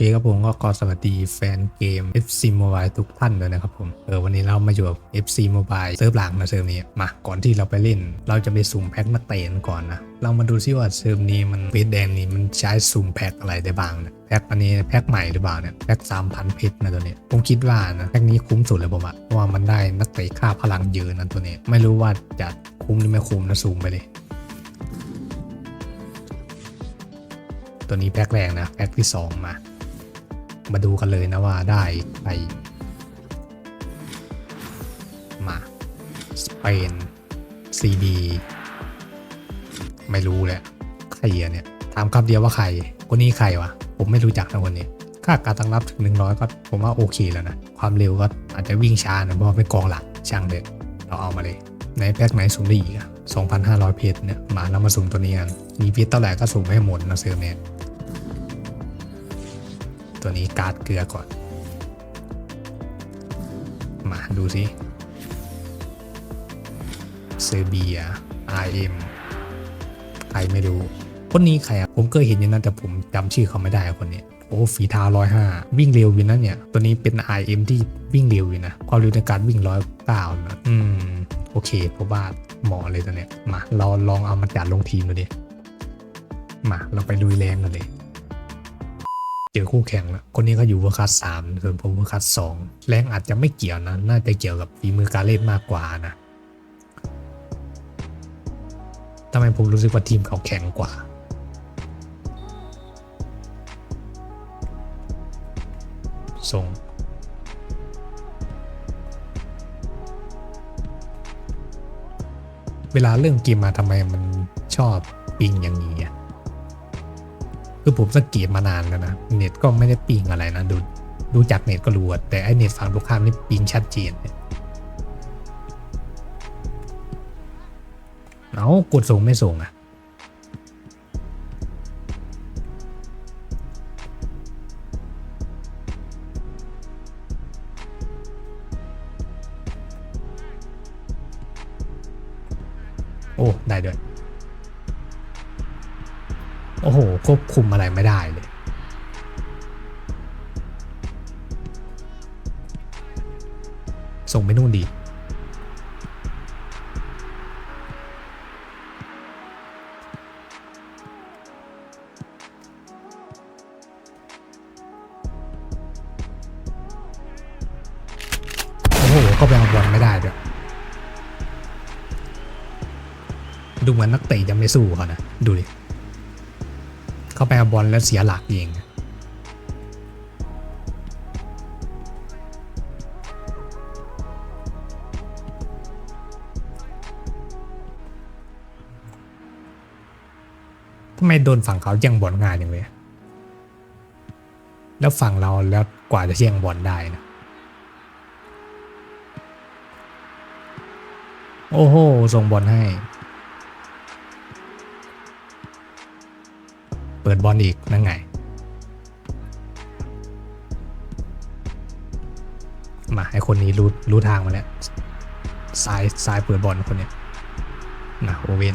เคครับผมก็ขอสวัสดีแฟนเกม FC Mobile ทุกท่านเลยนะครับผม เออวันนี้เรามาอยู่กับ FC Mobile เซิร์ฟหลังนะเซิร์ฟนี้มาก่อนที่เราไปเล่น เราจะไปสุ่มแพ็คนักเตะกันก่อนนะ เรามาดูซิว่าเซิร์ฟนี้มันเพชรแดงนี้มันใช้สุ่มแพ็คอะไรได้บ้างนะแพ็คอันนี้แพ็คใหม่หรือเปล่าเนี่ยแพ็ค3,000เพชรนะตัวนี้ผมคิดว่านะแพ็คนี้คุ้มสุดเลยผมอะเพราะว่ามันได้นักเตะค่าพลังเยอะนะตัวนี้ ไม่รู้ว่าจะคุ้มหรือไม่คุ้มนะสุ่มไปเลยตัวนี้แพ็คแรกนะแพ็คที่ 2 มา มาดูกันเลยนะว่าได้ใครมาสเปนซีดีไม่รู้แหละใครเนี่ยถามคำเดียวว่าใครคนนี้ใครวะผมไม่รู้จักนะคนนี้ค่าการตั้งรับถึง100ก็ผมว่าโอเคแล้วนะ ความเร็วก็อาจจะวิ่งช้านะเพราะว่าเป็นกองหลักช่างเด็ดเราเอามาเลยในแพ็คไหนสุ่มได้อีกอะ2,500 เพชรเนี่ยมาแล้วมาสุ่มตัวนี้กันมีเพชรเท่าไหร่ก็สุ่มให้หมดนะเซอร์เมน ตัวนี้การ์ดเกลือก่อน มาดูสิเซอร์เบีย RM ใครไม่รู้ คนนี้ใครอะผมเคยเห็นอยู่นะแต่ผมจำชื่อเขาไม่ได้คนนี้โอ้ฝีเท้าร้อยห้าวิ่งเร็วอยู่นะเนี่ย ตัวนี้เป็น RM ที่วิ่งเร็วอยู่นะ ความเร็วในการวิ่งร้อยเก้านะ อืม โอเคเพราะว่าหมาะเลยตัวเนี้ย มา เราลองเอามาจัดลงทีมดูดิ มา เราไปลุยแรงกันเลย อคู่แข่งแล้วคนนี้เขาอยู่เวอร์คัสสามส่วนผมเวอร์คัสสองแรงอาจจะไม่เกี่ยวนะ น่าจะเกี่ยวกับฝีมือการเล่นมากกว่านะทำไมผมรู้สึกว่าทีมเขาแข็งกว่า ส่งเวลาเรื่องเกมมาทำไมมันชอบปิงอย่างนี้อะ คือผมสังเกตมานานแล้วนะเน็ตก็ไม่ได้ปิงอะไรนะดูดูจากเน็ตก็รู้แต่ไอเน็ตฝั่งตรงข้ามนี่ปิงชัดเจนเนี่ยเอากดส่งไม่ส่งอะโอ้ ได้ด้วย อ้โห ควบคุมอะไรไม่ได้เลย ส่งไปนู่นดี โอ้โห ก็ไปเอาบอลไม่ได้ด้วยดูเหมือนนักเตะจะไม่สู้เขานะ ดูดิ เข้าไปเอาบอลแล้วเสียหลักเองทำไมโดนฝั่งเขาแย่งบอลง่ายอย่างเลย แล้วฝั่งเราแล้วกว่าจะแย่งบอลได้นะ โอ้โห ส่งบอลให้ ปิดบอลอีกนั่นไง มาให้คนนี้รู้รู้ทางมาแล้วซ้ายซ้ายเปิดบอลคนเนี้ยนะโอเวน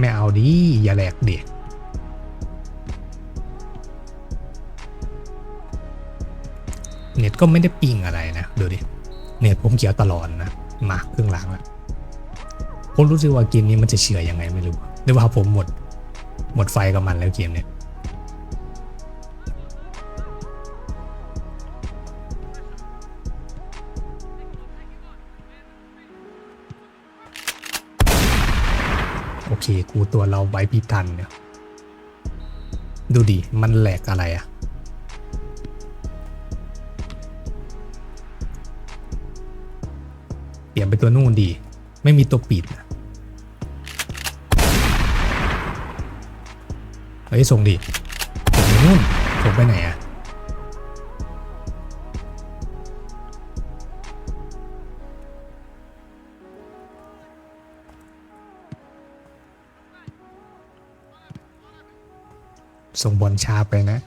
ไม่เอาดิอย่าแหลกเด็กเน็ตก็ไม่ได้ปิงอะไรนะ ดูดิ เน็ตผมเขียวตลอดนะ มาครึ่งหลังแล้วผมรู้สึกว่าเกมนี้มันจะเฉื่อยยังไงไม่รู้หรือว่าผมหมด หมดไฟกับมันแล้วเกมเนี้ย เคกูตัวเราไว้พิทันเนี่ยดูดิ มันแหลกอะไรอะเปลี่ยนไปตัวนู่นดี ไม่มีตัวปิดเฮ้ยส่งดิส่งไปนู่นส่งไปไหนอะ ส่งบอลช้าไปนะ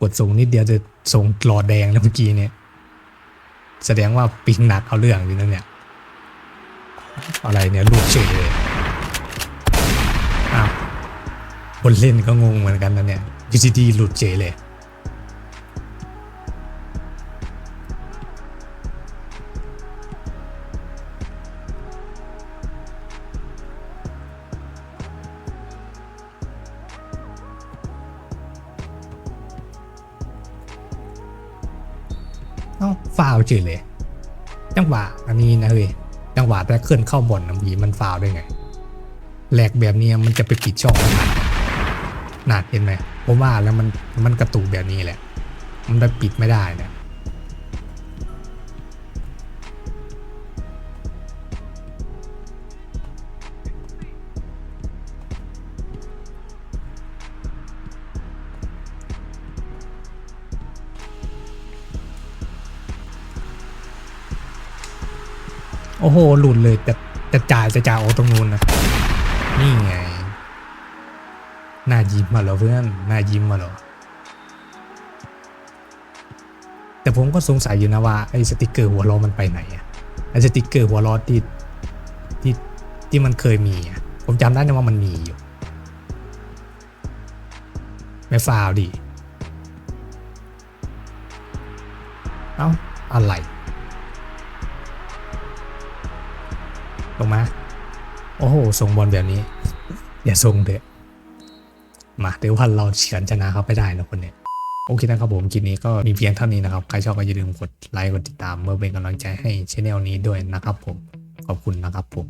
กดส่งนิดเดียวจะส่งหลอดแดงแล้วเมื่อกี้เนี่ย แสดงว่าปิงหนักเอาเรื่องอยู่นั่นเนี่ย อะไรเนี่ยลูกเฉยเลยอ้าวคนเล่นก็งงเหมือนกันนะเนี่ยยูซีดีหลุดเฉยเลย ฟาวเฉยเลย จังหวะอันนี้นะเฮ้ยจังหวะแต่เคลื่อนเข้าบอลน้ำผีมันฟาวได้ไงแหลกแบบนี้มันจะไปปิดช่องมันหนาดเห็นไหมผมว่าแล้วมันมันกระตุกแบบนี้แหละ มันไปปิดไม่ได้เนี่ย โอ้โห หลุดเลยจะจะจ่ายจะจ่ายโอตรงนู้นนะ นี่ไง หน้ายิ้มมาเหรอเพื่อน หน้ายิ้มมาเหรอ แต่ผมก็สงสัยอยู่นะว่าไอ้สติกเกอร์หัวล้อมันไปไหนอะไอ้สติกเกอร์หัวล้อที่ที่ที่มันเคยมีอะผมจำได้นะว่ามันมีอยู่ ไม่ฟาวดิ เอ้า อะไร ลงมา โอ้โหส่งบอลแบบนี้ อย่าส่งเถอะมาเดี๋ยววันเราเฉือนชนะเขาไปได้นะคนเนี้ยโอเคนะครับผมคลิปนี้ก็มีเพียงเท่านี้นะครับ ใครชอบก็อย่าลืมกดไลค์กดติดตามเมื่อเป็นกำลังใจให้ช anel นี้ด้วยนะครับผม ขอบคุณนะครับผม